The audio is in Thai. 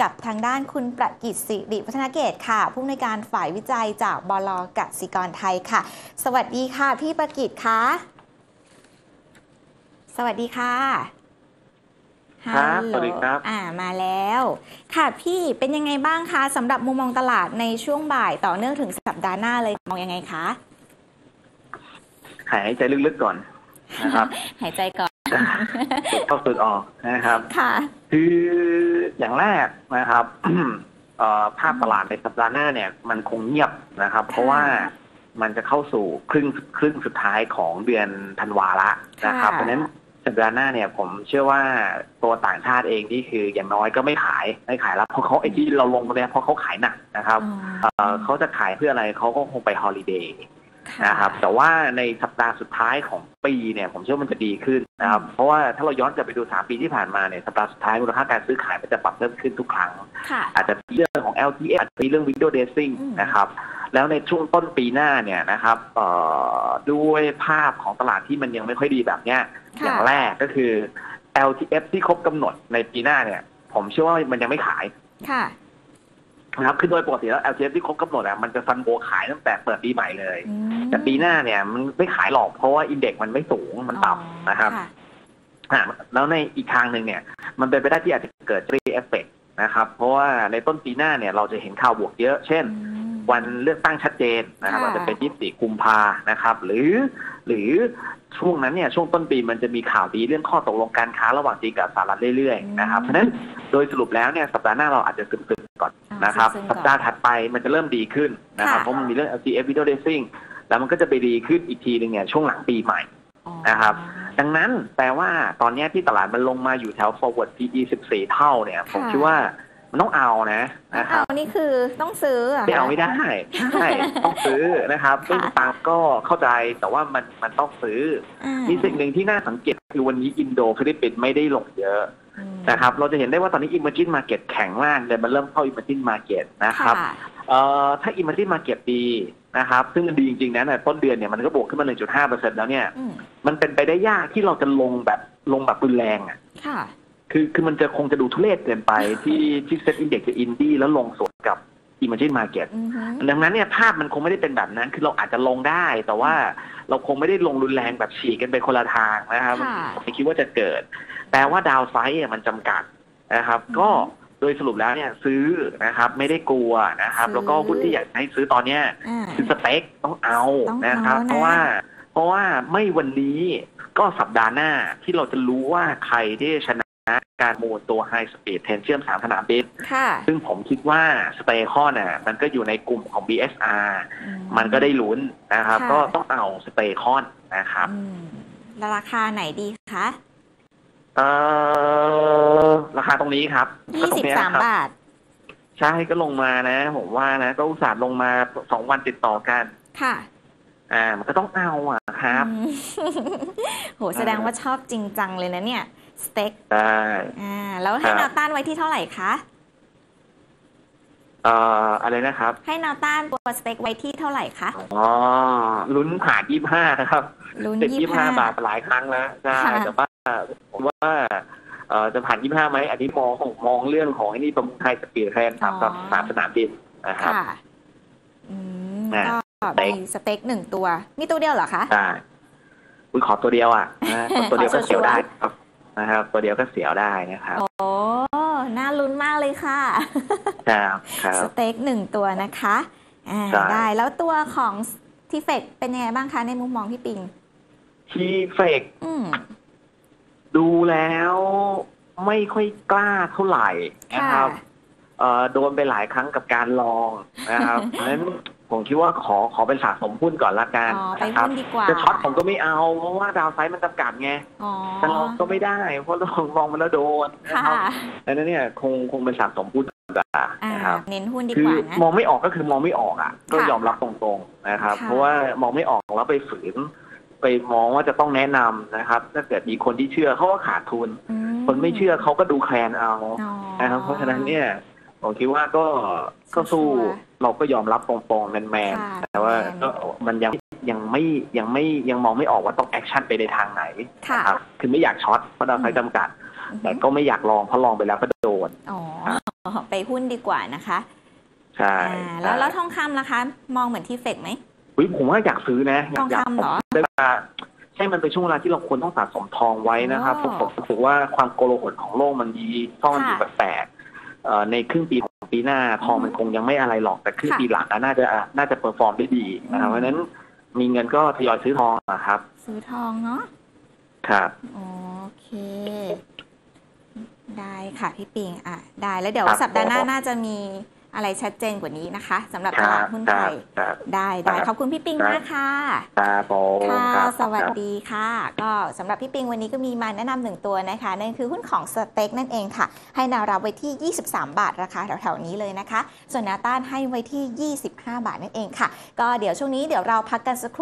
กับทางด้านคุณประกิตสิริวัฒนเกตค่ะ ผู้อำนวยการฝ่ายวิจัยจากบลกสิกรไทยค่ะ สวัสดีค่ะ พี่ประกิตคะสวัสดีค่ะครับฮัลโหลสวัสดีครับอ่ามาแล้ว ค่ะพี่เป็นยังไงบ้างคะสำหรับมุมมองตลาดในช่วงบ่ายต่อเนื่องถึงสัปดาห์หน้าเลยมองยังไงคะหายใจลึกๆก่อนนะครับ หายใจก่อนสูดเข้าสูดออกนะครับ ค่ะ คืออย่างแรกนะครับเอ่อภาพตลาดในสัปดาห์หน้าเนี่ยมันคงเงียบนะครับ เพราะว่ามันจะเข้าสู่ครึ่งครึ่งสุดท้ายของเดือนธันวาละนะครับค่ะเพราะฉะนั้นสัปดาห์หน้าเนี่ยผมเชื่อว่าตัวต่างชาติเองนี่คืออย่างน้อยก็ไม่ขายไม่ขายแล้วเพราะเขาไอ้ที่เราลงไปเนี่ยเพราะเขาขายหนักนะครับอ๋อเอ่อเขาจะขายเพื่ออะไรเขาก็คงไปฮอลิเดย์ค่ะ นะครับแต่ว่าในสัปดาห์สุดท้ายของปีเนี่ยผมเชื่อว่ามันจะดีขึ้นนะครับเพราะว่าถ้าเราย้อนกลับไปดูสามปีที่ผ่านมาเนี่ยสัปดาห์สุดท้ายมูลค่าการซื้อขายมันจะปรับเพิ่มขึ้นทุกครั้งค่ะอาจจะมีเรื่องของ LTF อาจจะมีเรื่อง window dressing อืมนะครับแล้วในช่วงต้นปีหน้าเนี่ยนะครับเอ่อด้วยภาพของตลาดที่มันยังไม่ค่อยดีแบบเนี้ยค่ะอย่างแรกก็คือ LTF ที่ครบกำหนดในปีหน้าเนี่ย ผมเชื่อว่ามันยังไม่ขาย ค่ะนะครับคือโดยปกติแล้ว LTF ที่ครบกำหนดอะมันจะฟันโบขายตั้งแต่เปิดปีใหม่เลย อืมแต่ปีหน้าเนี่ยมันไม่ขายหรอกเพราะว่าอินเด็กซ์มันไม่สูงมันต่ำนะครับค่ะอ่าแล้วในอีกทางหนึ่งเนี่ย มันเป็นไปได้ที่อาจจะเกิดรีเอฟเฟกนะครับ เพราะว่าในต้นปีหน้าเนี่ยเราจะเห็นข่าวบวกเยอะ เช่น อืม วันเลือกตั้งชัดเจนนะครับค่ะ อาจจะเป็น24กุมภานะครับ หรือ หรือช่วงนั้นเนี่ยช่วงต้นปีมันจะมีข่าวดีเรื่องข้อตกลงการค้าระหว่างจีนกับสหรัฐเรื่อยๆนะครับเพราะฉะนั้นโดยสรุปแล้วเนี่ยสัปดาห์หน้าเราอาจจะซึมๆก่อ นนะครับซึ่งๆสัปดาห์ถัดไปมันจะเริ่มดีขึ้นนะครับค่ะเพราะมันมีเรื่อง LTF video dressing แล้วมันก็จะไปดีขึ้นอีกทีหนึ่งเนี่ยช่วงหลังปีใหม่อ๋อนะครับ ดังนั้นแปลว่าตอนเนี้ยที่ตลาดมันลงมาอยู่แถว forward PE 14 เท่าเนี่ย ผมคิดว่า มันต้องเอานะนะครับเอานี่คือต้องซื้อหรไม่เอาคะไม่ได้ใช่ต้องซื้อนะครับค่ะไม่มีตังค์ก็เข้าใจแต่ว่ามันมันต้องซื้ออ่ามีสิ่งหนึ่งที่น่าสังเกตคือวันนี้อินโดฟิลิปปินส์ไม่ได้ลงเยอะอืมนะครับเราจะเห็นได้ว่าตอนนี้ emerging market แข็งมากเลยมันเริ่มเข้า emerging market นะครับค่ะเอ่อถ้า emerging market ดีนะครับ ซึ่งมันดีจริงๆนะในต้นเดือนเนี่ยมันก็บวกขึ้นมา 1.5%แล้วเนี่ยอืมมันเป็นไปได้ยากที่เราจะลงแบบลงแบบรุนแรงอะ ค่ะคือคือมันจะคงจะดูทุเรศเกินไปที่ที่เซ็ตอินเด็กซ์กับอินดี้แล้วลงสวนกับ emerging market อือฮึดังนั้นเนี่ยภาพมันคงไม่ได้เป็นแบบนั้น คือเราอาจจะลงได้ แต่ว่าเราคงไม่ได้ลงรุนแรงแบบฉีกกันไปคนละทางนะครับค่ะไม่คิดว่าจะเกิด แต่ว่าดาวไซด์มันจำกัดนะครับอืมก็โดยสรุปแล้วเนี่ยซื้อนะครับ ไม่ได้กลัวนะครับซื้อแล้วก็หุ้นที่อยากให้ซื้อตอนเนี้ยอ่าคือสเต็กต้องเอาต้องนะครับเอานะเพราะว่าเพราะว่าไม่วันนี้ก็สัปดาห์หน้าที่เราจะรู้ว่าใครที่ชนะ การโมตัว High Speed เทนเชื่อมสามสนามบินค่ะซึ่งผมคิดว่าสเตคอนน่ะมันก็อยู่ในกลุ่มของ BSR อืมันก็ได้ลุ้นนะครับค่ะก็ต้องเอาสเตคอนนะครับอืมแล้วราคาไหนดีคะเอ่อราคาตรงนี้ครับก็ยี่ตรสิงบเนี้ยสามครับบาท ใช่ก็ลงมานะ ผมว่านะ ก็อุตส่าห์ลงมาสองวันติดต่อกัน ค่ะ อ่า มันก็ต้องเอาอะครับอืมโห แสดงว่าชอบจริงจังเลยนะเนี่ย สเต็กได้อ่าแล้วให้ครับแนวต้านไว้ที่เท่าไหร่คะเอ่ออะไรนะครับ ให้แนวต้านตัวสเต็กไว้ที่เท่าไหร่คะอ๋อลุ้นผ่านยี่ห้านะครับลุ้นเจ็ดยี่ยี่สิบห้าห้าบาทหลายครั้งแล้วใช่ค่ะแต่ว่าผมว่าเอ่อจะผ่านยี่ห้าไหมอันนี้มองมองเรื่องของไอ้นี่ประมงไทยสปีดแทนสามสามสามสนามบินนะครับค่ะอืมอ่าก็สเต็กมีสเต็กหนึ่งตัว มีตัวเดียวเหรอคะได้คุณขอตัวเดียวอะนะตัวเดียวก็เสียวได้ครับ นะครับ ตัวเดียวก็เสียวได้นะครับโอ้น่าลุ้นมากเลยค่ะ ครับครับสเต็กหนึ่งตัวนะคะอ่าใช่ได้แล้วตัวของทีเฟกเป็นยังไงบ้างคะในมุมมองพี่ปิงทีเฟกอืมดูแล้วไม่ค่อยกล้าเท่าไหร่นะครับเอ่อโดนไปหลายครั้งกับการลองนะครับเพราะฉะนั้น ผมคิดว่าขอขอเป็นสะสมหุ้นก่อนละกันอ๋อไปนะครับหุ้นดีกว่าจะช็อตผมก็ไม่เอา เพราะว่าดาวไซด์มันจำกัดไงอ๋อจะลองก็ไม่ได้ เพราะลองลองมันแล้วโดนนะค่ะครับดังนั้นเนี่ยคงคงเป็นสะสมหุ้นดีกว่าอ่านะครับ เน้นหุ้นดีคืกอว่านะ มองไม่ออกก็คือมองไม่ออกอะ ก็ค่ะยอมรับตรงๆนะครับ ค่ะ เพราะว่ามองไม่ออกแล้วไปฝืน ไปมองว่าจะต้องแนะนำนะครับ ถ้าเกิดมีคนที่เชื่อเขาก็ขาดทุน อืคนไม่เชื่อเขาก็ดูแคลนเอาอ๋อ นะครับ เพราะฉะนั้นเนี่ยผมคิดว่าก็ก็สู้ชัวร์ เราก็ยอมรับตรงๆแมนค่ะๆแต่ว่าแมนก็มันยังยังไม่ยังไม่ยังมองไม่ออกว่าต้องแอคชั่นไปในทางไหนค่ะนะครับคือไม่อยากช็อตเพราะดาวไซด์จำกัด แต่ก็ไม่อยากลองเพราะลองไปแล้วก็โดนอ๋อไปหุ้นดีกว่านะคะ ใช่อ่าแล้วแล้วทองคำล่ะคะ มองเหมือนที่เฟกไหมอุ๊ยผมว่าอยากซื้อนะยากทองคำเหรอยากได้ว่าใช่มันเป็นช่วงเวลาที่เราควรต้องสะสมทองไว้นะครับเพอ๋อราะผมรู้สึกว่าความโกลาหลของโลกมันมีซ่อนอยู่ค่ะแปลกๆเอ่อในครึ่งปีของ ปีหน้าทองมันคงยังไม่อะไรหรอกแต่ครึ่งค่ะปีหลังอะน่าจะน่าจะเปอร์ฟอร์มได้ดีนะครับอืมเพราะฉะนั้นมีเงินก็ทยอยซื้อทองนะครับ ซื้อทองเนาะครับโอเค ได้ค่ะพี่ปิงอะ ได้แล้วเดี๋ยวครับสัปดาห์หน้าผมน่าจะมี อะไรชัดเจนกว่านี้นะคะสำหรับคตรัลาดบหุ้นคไทรับยครับได้ได้ครับขอบคุณพี่ปิงครับมากค่ะครับผมค่ะครับสวัสครับดีค่ะ ก็สำหรับพี่ปิงวันนี้ก็มีมาแนะนำหนึ่งตัวนะคะนั่นคือหุ้นของสเต็กนั่นเองค่ะ ให้แนวรับไว้ที่ 23 บาทราคาแถวๆนี้เลยนะคะ ส่วนแนวต้านให้ไว้ที่ 25 บาทนั่นเองค่ะ ก็เดี๋ยวช่วงนี้เดี๋ยวเราพักกันสักครู่